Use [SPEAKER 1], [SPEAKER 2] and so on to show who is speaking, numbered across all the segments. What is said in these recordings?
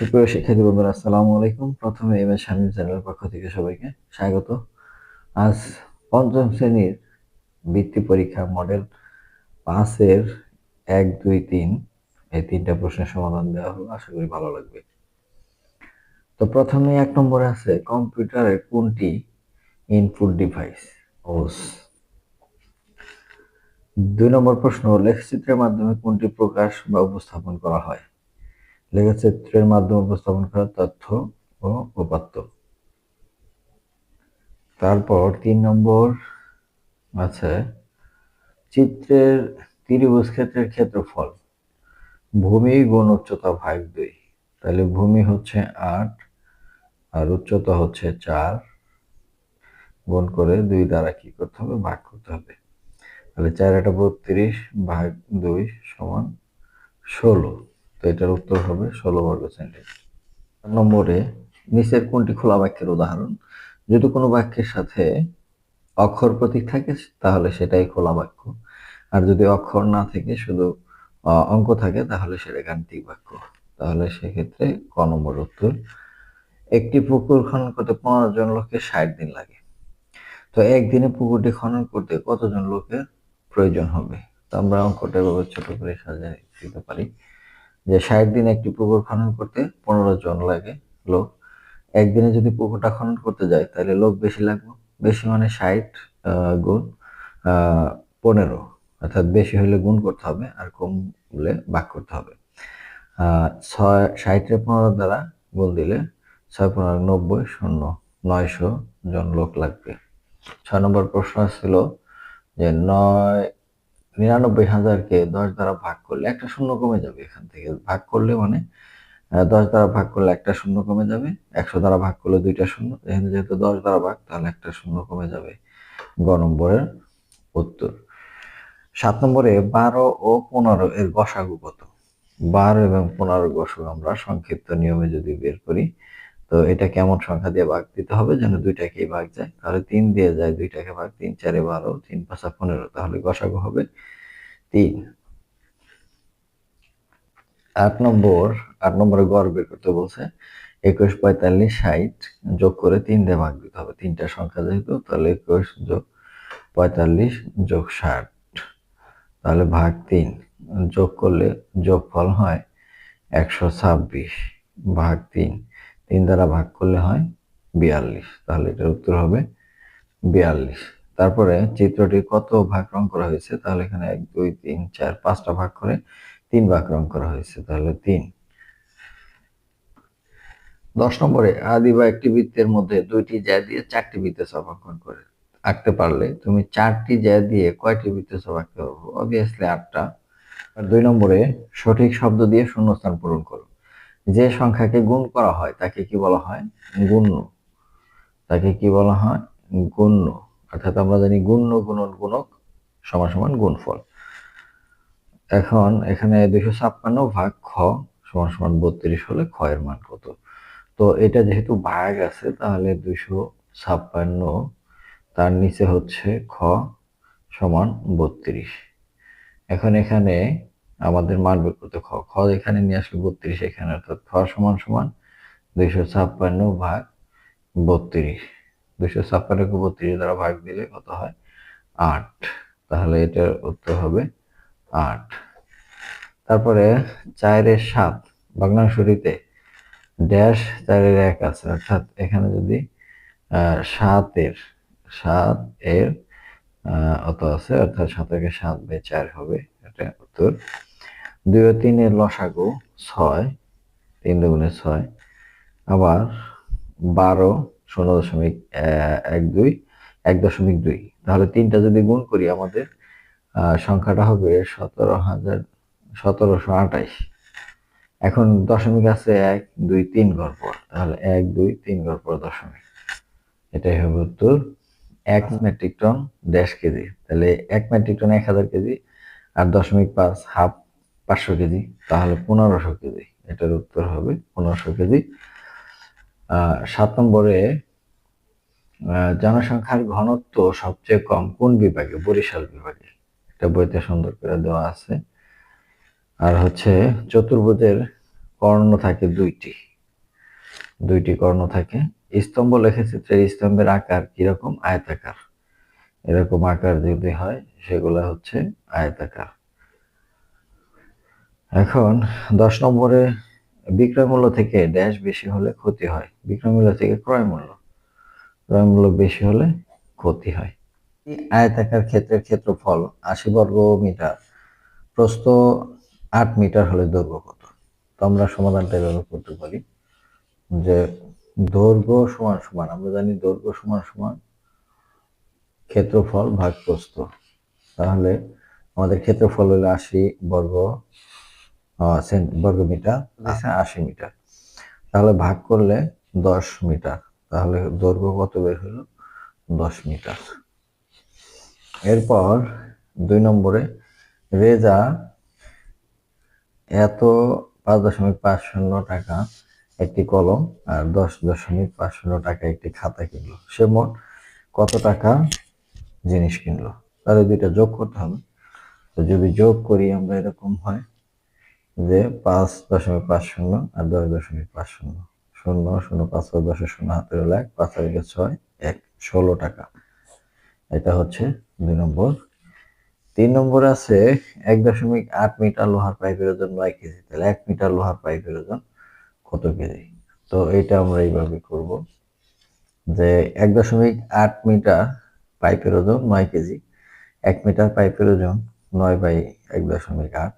[SPEAKER 1] সুপ্রিয় শিক্ষার্থী বন্ধুরা, আসসালামু আলাইকুম। প্রথমে এম এস শামীম চ্যানেলের পক্ষ থেকে সবাইকে স্বাগত। আজ পঞ্চম শ্রেণির বৃত্তি পরীক্ষা মডেল পাঁচের এক, দুই, তিন এই তিনটা প্রশ্নের সমাধান দেওয়া হলো। আশা করি ভালো লাগবে। তো প্রথমে এক নম্বরে আছে, কম্পিউটারের কোনটি ইনপুট ডিভাইস ওস দুই নম্বর প্রশ্ন, লেখচিত্রের মাধ্যমে কোনটি প্রকাশ বা উপস্থাপন করা হয়? লেখচিত্রের মাধ্যমে উপস্থাপন করা তথ্য ও উপাত্ত। তারপর তিন নম্বর আছে চিত্রের ত্রিভুজ ক্ষেত্রের ক্ষেত্রফল। ভূমি গুণ উচ্চতা ভাগ দুই। তাহলে ভূমি হচ্ছে আট আর উচ্চতা হচ্ছে চার। গুণ করে দুই দ্বারা কি করতে হবে? ভাগ করতে হবে। তাহলে চার একটা বত্রিশ ভাগ দুই সমান ষোলো। তো এটার উত্তর হবে ষোলো বর্গ সেন্টিমিটার নম্বরে, নিচের কোনটি খোলা বাক্যের উদাহরণ? যদি কোনো বাক্যের সাথে অক্ষর প্রতীক থাকে, তাহলে সেটাই খোলা বাক্য। আর যদি অক্ষর না থেকে, শুধু অঙ্ক থাকে, তাহলে সেটা গাণিতিক বাক্য। তাহলে সেক্ষেত্রে ক নম্বর উত্তর, একটি পুকুর খনন করতে পনেরো জন লোকের ষাট দিন লাগে। তো একদিনে পুকুরটি খনন করতে কতজন লোকের প্রয়োজন হবে? তো আমরা অঙ্কটা ছোট করে সাজিয়ে দিতে পারি। যে ষাট দিন একটি পুকুর খনন করতে পনেরো জন লাগে লোক। একদিনে যদি পুকুরটা খনন করতে যায়, তাহলে লোক বেশি লাগবে। বেশি মানে ষাট গুণ পনেরো। অর্থাৎ বেশি হলে গুণ করতে হবে আর কম হলে ভাগ করতে হবে। ছয় ষাটের পনেরো দ্বারা গুণ দিলে ছয় পনেরো নব্বই শূন্য নয়শো জন লোক লাগবে। ছয় নম্বর প্রশ্ন ছিল যে নয় নিরানব্বই হাজারকে দশ দ্বারা ভাগ করলে একটা শূন্য কমে যাবে এখান থেকে। ভাগ করলে মানে দশ দ্বারা ভাগ করলে একটা শূন্য কমে যাবে, একশো দ্বারা ভাগ করলে দুইটা শূন্য। এখানে যেহেতু দশ দ্বারা ভাগ, তাহলে একটা শূন্য কমে যাবে গ নম্বরের উত্তর। সাত নম্বরে বারো ও পনেরো এর গসাগু কত? বারো এবং পনেরো গসাগু আমরা সংক্ষিপ্ত নিয়মে যদি বের করি তো এটা কেমন সংখ্যা দিয়ে ভাগ দিতে হবে যেন দুইটাকেই ভাগ যায়। তাহলে তিন দিয়ে যায়, দুইটাকে ভাগ তিন, চারে বারো, তিন, পাঁচা পনেরো, তাহলে গসাগু হবে তিন। আট নম্বর, আট নম্বরে গড় বের করতে বলছে, একুশ, পঁয়তাল্লিশ, ষাট যোগ করে তিন দিয়ে ভাগ দিতে হবে। তিনটা সংখ্যা যেহেতু, তাহলে একুশ যোগ পঁয়তাল্লিশ যোগ ষাট, তাহলে ভাগ তিন। যোগ করলে যোগফল হয় একশো ছাব্বিশ, ভাগ তিন। তিন দ্বারা ভাগ করলে হয় বিয়াল্লিশ। তাহলে এটার উত্তর হবে বিয়াল্লিশ। তারপরে চিত্রটি কত ভাগ রং করা হয়েছে? তাহলে এখানে এক, দুই, তিন, চার, পাঁচটা ভাগ করে তিন ভাগ রং করা হয়েছে, তাহলে তিন। দশ নম্বরে আদি বা একটি বৃত্তের মধ্যে দুইটি জ্যা দিয়ে চারটি বৃত্তে অঙ্কন করে আঁকতে পারলে তুমি চারটি জ্যা দিয়ে কয়টি বৃত্তে সব আঁকতে পারব? অবভিয়াসলি আটটা। আর দুই নম্বরে সঠিক শব্দ দিয়ে শূন্যস্থান পূরণ করো। যে সংখ্যাকে গুণ করা হয়, তাকে কি বলা হয়? গুণ্য। তাকে কি বলা হয়? গুণ্য। অর্থাৎ আমরা জানি গুণ্য গুণন গুণক সমান সমান গুণফল। এখন এখানে দুইশো ছাপ্পান্ন ভাগ খ সমান সমান বত্রিশ হলে খ এর মান কত? তো এটা যেহেতু ভাগ আছে, তাহলে দুইশো ছাপ্পান্ন তার নিচে হচ্ছে খ সমান বত্রিশ। এখন এখানে আমাদের মান বের করতে খ খ এখানে নিয়ে আসলে বত্রিশ এখানে, অর্থাৎ খ সমান সমান দুইশো ছাপ্পান্ন ভাগ বত্রিশ। দুইশো ছাপ্পান্নকে বত্রিশ দ্বারা ভাগ দিলে কত হয়? আট। তাহলে এটার উত্তর হবে আট। তারপরে চারের সাত ভগ্নাংশটিতে ড্যাশ চারের এক আছে, অর্থাৎ এখানে যদি সাতের, সাত এর অত আছে, অর্থাৎ সাতকে সাত বে চার হবে, এটা উত্তর দুই ও তিনের লসাগু ছয়, তিন দুগুণে ছয়, আবার বারো শূন্য দশমিক এক দুই, এক দশমিক দুই। তাহলে তিনটা যদি গুণ করি আমাদের সংখ্যাটা হবে সতেরো হাজার, সতেরোশো আঠাইশ। এখন দশমিক আছে এক দুই তিন ঘর পর তাহলে এক দুই তিন ঘর পর দশমিক। এটাই হবে উত্তর। এক মেট্রিক টন দেড় কেজি। তাহলে এক মেট্রিক টন এক হাজার কেজি আর দশমিক পাঁচ হাফ পাঁচশো কেজি, তাহলে পনেরোশো কেজি। এটার উত্তর হবে পনেরোশো কেজি। সাত নম্বরে জনসংখ্যার ঘনত্ব সবচেয়ে কম কোন বিভাগে? বরিশাল বিভাগে। এটা বইতে সুন্দর করে দেওয়া আছে। আর হচ্ছে চতুর্ভুজের কর্ণ থাকে দুইটি। দুইটি কর্ণ থাকে। স্তম্ভ লেখচিত্রের স্তম্ভের আকার কীরকম? আয়তাকার। এরকম আকার যদি হয়, সেগুলো হচ্ছে আয়তাকার। এখন দশ নম্বরে বিক্রয় মূল্য থেকে ড্যাশ বেশি হলে ক্ষতি হয়। বিক্রয় মূল্য থেকে ক্রয় মূল্য। ক্রয় মূল্য বেশি হলে ক্ষতি হয়। আয়তাকার ক্ষেত্রের ক্ষেত্রফল আশি বর্গ মিটার। প্রস্থ আট মিটার হলে দৈর্ঘ্য কত? তো আমরা সমাধানটা এভাবে করতে পারি যে দৈর্ঘ্য সমান সমান, আমরা জানি দৈর্ঘ্য সমান সমান ক্ষেত্রফল ভাগ প্রস্থ। তাহলে আমাদের ক্ষেত্রফল হলো আশি বর্গ বর্গ মিটার আশি মিটার। তাহলে ভাগ করলে দশ মিটার। তাহলে দৈর্ঘ্য কত বের হলো? দশ মিটার। এরপর দুই নম্বরে রেজা এত পাঁচ দশমিক পাঁচ শূন্য টাকা একটি কলম আর দশ দশমিক পাঁচ শূন্য টাকা একটি খাতা কিনলো। সে মোট কত টাকা জিনিস কিনলো? তাহলে দুইটা যোগ করতে হবে। তো যদি যোগ করি আমরা এরকম হয় যে পাঁচ দশমিক পাঁচ শূন্য আর দশ দশমিক পাঁচ শূন্য। শূন্য শূন্য পাঁচ দশের শূন্য হাতের এক, পাঁচ হাজার ছয়, এক, ষোলো টাকা। এটা হচ্ছে দুই নম্বর। তিন নম্বর আছে এক দশমিক আট মিটার লোহার পাইপের ওজন নয় কেজি। তাহলে এক মিটার লোহার পাইপের ওজন কত কেজি? তো এটা আমরা এইভাবে করব যে এক দশমিক আট মিটার পাইপের ওজন নয় কেজি। এক মিটার পাইপের ওজন নয় বাই এক দশমিক আট।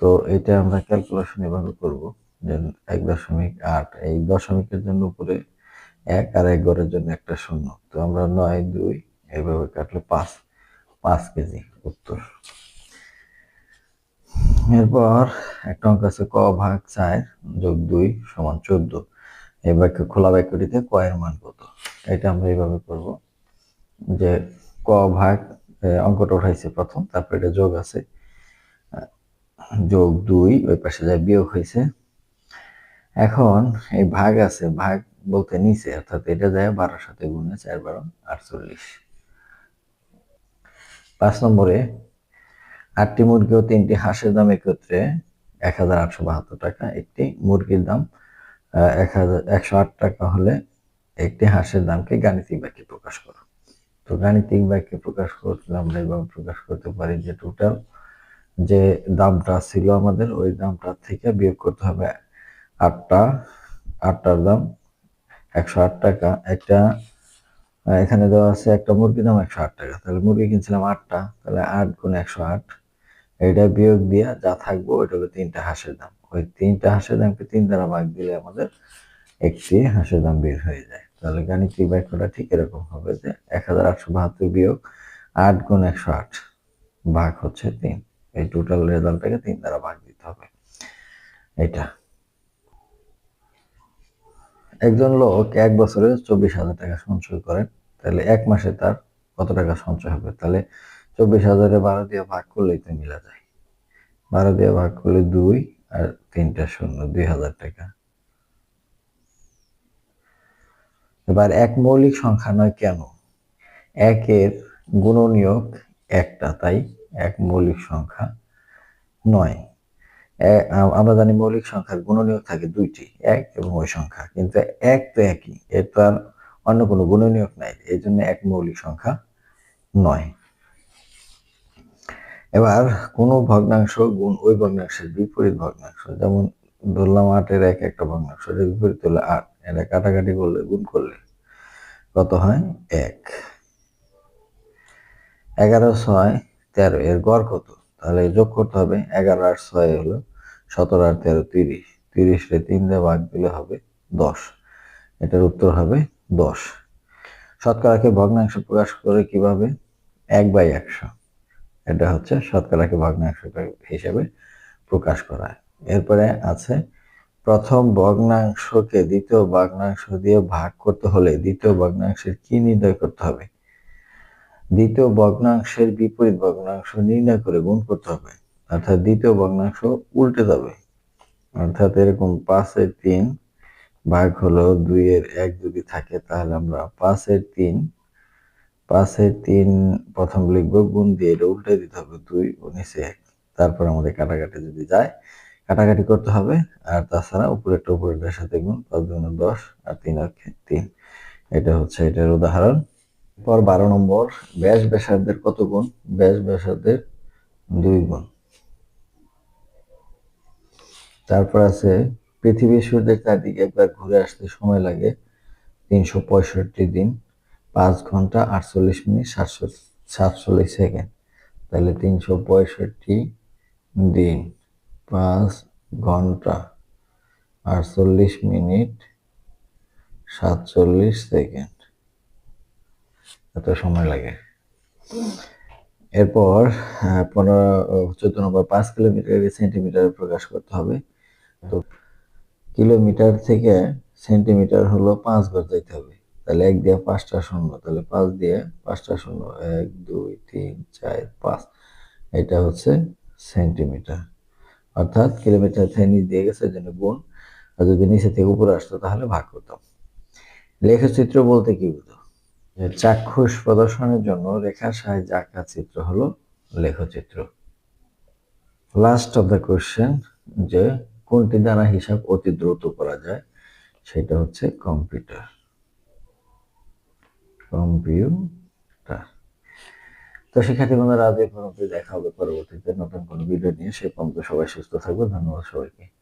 [SPEAKER 1] তো এটা আমরা ক্যালকুলেশন এভাবে করব, যে এক দশমিক আট, এই দশমিকের জন্য উপরে এক আর এক গড়ের জন্য একটা শূন্য। তো আমরা নয়, দুই এইভাবে কাটলে পাঁচ পাঁচ কেজি উত্তর। এরপর একটা অঙ্ক আছে, ক ভাগ চার যোগ দুই সমান চোদ্দ। এই বাক্য খোলা বাক্যটিতে ক এর মান কত? এটা আমরা এইভাবে করব, যে ক ভাগ অঙ্কটা উঠাইছে প্রথম, তারপর এটা যোগ আছে যোগ দুই, ওই পাশে যায় বিয়োগ হয়েছে। এখন এই ভাগ আছে, ভাগ বলতে নিচে, অর্থাৎ এটা যায় বারোর সাথে গুণে চার বারো আটচল্লিশ। পাঁচ নম্বরে, আটটি মুরগি ও তিনটি হাঁসের দাম একত্রে এক হাজার আটশো বাহাত্তর টাকা, একটি মুরগির দাম এক হাজার একশো আট টাকা হলে একটি হাঁসের দামকে গাণিতিক বাক্যে প্রকাশ করো। তো গাণিতিক বাক্যে প্রকাশ করলে আমরা এইভাবে প্রকাশ করতে পারি যে টোটাল যে দামটা ছিল আমাদের, ওই দামটা থেকে বিয়োগ করতে হবে আটটা। আটটার দাম একশো আট টাকা। একটা, এখানে দেওয়া আছে একটা মুরগির দাম একশো আট টাকা। তাহলে মুরগি কিনছিলাম আটটা, তাহলে আট গুণ একশো আট। এটা বিয়োগ দিয়ে যা থাকব ওইটা হলো তিনটা হাঁসের দাম। ওই তিনটা হাঁসের দামকে তিন দ্বারা ভাগ দিলে আমাদের একটি হাঁসের দাম বের হয়ে যায়। তাহলে গাণিতিক বাক্যটা ঠিক এরকম হবে যে এক হাজার আটশো বাহাত্তর বিয়োগ আট গুণ একশো আট ভাগ হচ্ছে তিন। এই টোটাল রেজাল্টটাকে তিন দ্বারা ভাগ দিতে হবে। এটা একজন লোক এক বছরে চব্বিশ হাজার টাকা সঞ্চয় করেন তাহলে এক মাসে তার কত টাকা সঞ্চয় হবে? তাহলে চব্বিশ হাজারে বারো দিয়ে ভাগ করলেই তো মিলা যায়। বারো দিয়ে ভাগ করলে দুই আর তিনটা শূন্য, দুই হাজার টাকা। এবার এক মৌলিক সংখ্যা নয় কেন? একের গুণনীয়ক একটা, তাই এক মৌলিক সংখ্যা নয়। আমরা জানি মৌলিক সংখ্যার গুণনীয়ক থাকে দুইটি, এক এবং ওই সংখ্যা। কিন্তু এক তো একই, এর তো আর অন্য কোনো গুণনীয়ক নাই, এই জন্য এক মৌলিক সংখ্যা নয়। এবার কোনো ভগ্নাংশ গুণ ওই ভগ্নাংশের বিপরীত ভগ্নাংশ, যেমন ধরলাম আটের এক একটা ভগ্নাংশ এটা বিপরীত হলে আট এটা কাটাকাটি করলে, গুণ করলে কত হয়? এক। এগারো ছয় তেরো, এর গড় কত? তাহলে যোগ করতে হবে এগারো আর ছয় হলো সতেরো আর তেরো তিরিশ। তিরিশে তিন দিয়ে ভাগ দিলে হবে দশ। এটার উত্তর হবে দশ। শতকরাকে ভগ্নাংশ প্রকাশ করে কীভাবে? এক বাই একশো। এটা হচ্ছে শতকরাকে ভগ্নাংশ হিসেবে প্রকাশ করা। এরপরে আছে প্রথম ভগ্নাংশকে দ্বিতীয় ভগ্নাংশ দিয়ে ভাগ করতে হলে দ্বিতীয় ভগ্নাংশের কি নির্ণয় করতে হবে? দ্বিতীয় ভগ্নাংশের বিপরীত ভগ্নাংশ নির্ণয় করে গুণ করতে হবে। অর্থাৎ দ্বিতীয় ভগ্নাংশ উল্টে যাবে। অর্থাৎ এরকম পাঁচের তিন ভাগ হলো দুইয়ের এক যদি থাকে, তাহলে আমরা পাঁচের তিন পাঁচের তিন প্রথম লিখব গুণ দিয়ে এটা উল্টে দিতে হবে দুই উনিশে এক। তারপর আমাদের কাটাকাটি যদি যায়, কাটাকাটি করতে হবে। আর তাছাড়া উপরেরটা উপরেরটার সাথে গুণ পাঁচ দুগুণে দশ আর তিন অক্ষে তিন। এটা হচ্ছে এটার উদাহরণ। পর বারো নম্বর, ব্যাস ব্যাসার্ধের কত গুণ? ব্যাস ব্যাসার্ধের দুই গুণ। তারপর আছে, পৃথিবীর সূর্যের চারদিকে একবার ঘুরে আসতে সময় লাগে তিনশো পঁয়ষট্টি দিন, পাঁচ ঘণ্টা আটচল্লিশ মিনিট সাতশো সাতচল্লিশ সেকেন্ড। তাহলে তিনশো পঁয়ষট্টি দিন, পাঁচ ঘণ্টা আটচল্লিশ মিনিট সাতচল্লিশ সেকেন্ড। এত সময় লাগে। এরপর পনেরো চোদ্দ নম্বর পাঁচ কিলোমিটার সেন্টিমিটারে প্রকাশ করতে হবে। তো কিলোমিটার থেকে সেন্টিমিটার হলো পাঁচ ঘর যাইতে হবে। তাহলে এক দিয়ে পাঁচটা শূন্য, তাহলে পাঁচ দিয়ে পাঁচটা শূন্য, এক, দুই, তিন, চার, পাঁচ, এটা হচ্ছে সেন্টিমিটার। অর্থাৎ কিলোমিটার থেকে নিচ দিয়ে গেছে জন্য গুণ। আর যদি নিচে থেকে উপরে আসতো, তাহলে ভাগ করতাম। লেখচিত্র বলতে কি বুঝো চাক্ষুষ প্রদর্শনের জন্য রেখার সাহায্যে আঁকা চিত্র হলো, লেখচিত্র। লাস্ট অফ দ্য কোয়েশ্চেন যে কোনটি দ্বারা হিসাব অতি দ্রুত করা যায়, সেটা হচ্ছে কম্পিউটার। কম্পিউটার। তো শিক্ষার্থী বন্ধুরা, আজ এই পর্যন্ত দেখা হবে পরবর্তীতে নতুন কোনো ভিডিও নিয়ে। সে পর্যন্ত সবাই সুস্থ থাকবে। ধন্যবাদ সবাইকে।